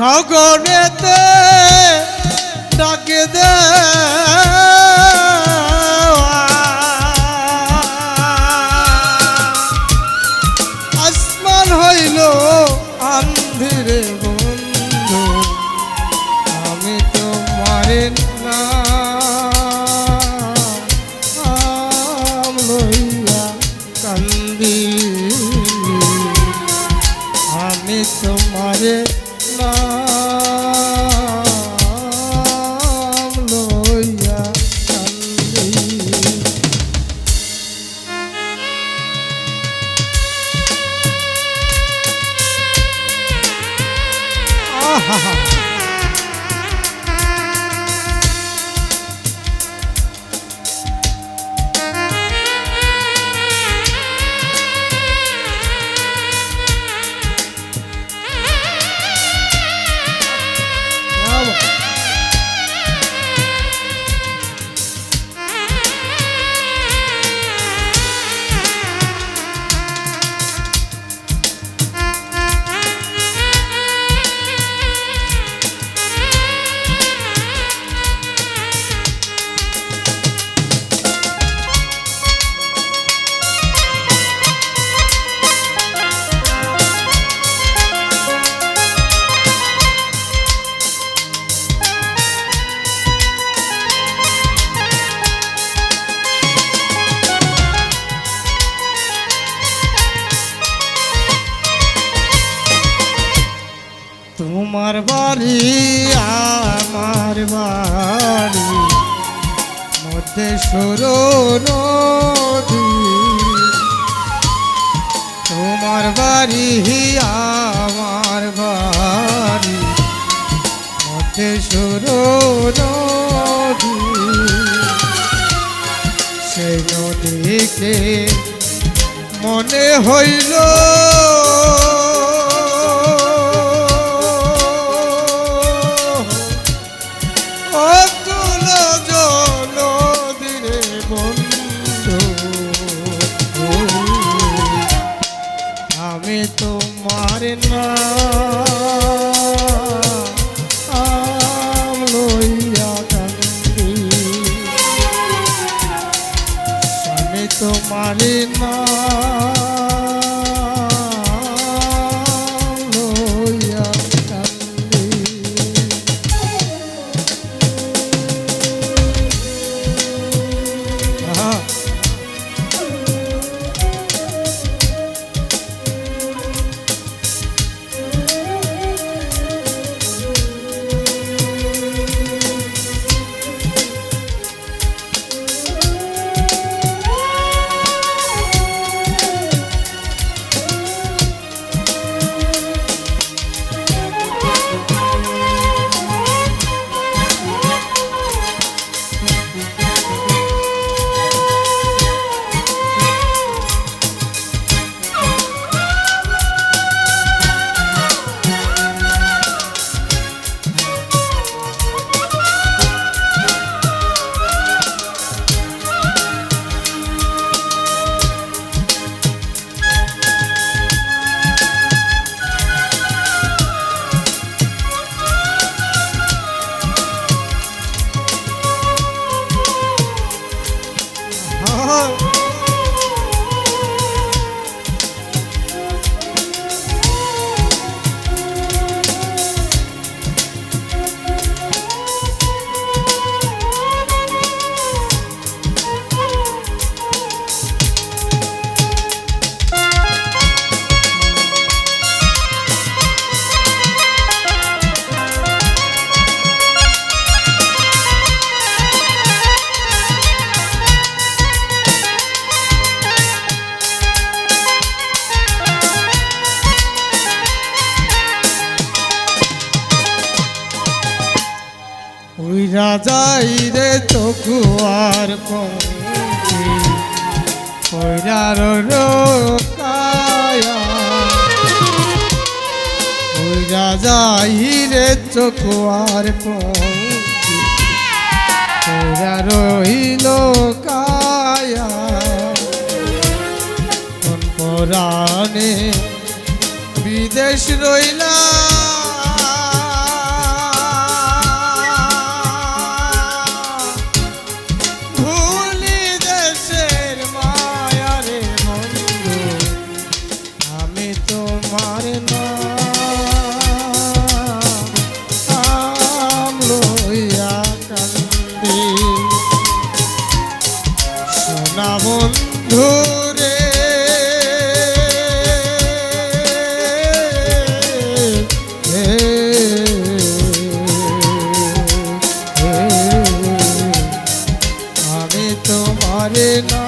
গগনেতে ডাকে দে। আসমান হইল আন্ধিরে বন্ধু আমি তো মারে কান্দি। আমি তোমার বাড়ি, আমার বাড়ি। মধ্যে সরো তোমার বাড়ি আমার বাড়ি। মধ্যে সরো সেই নদীকে মনে হইল আমি তোমার না তোমার না যাই রে চকুয়ার পঙ্কি কইরার কায়া। যাই রে চকুয়ার পঙ্কি কইরা রইল কায়া। বিদেশ রইলা বন্ধুরে আমি তোমারে না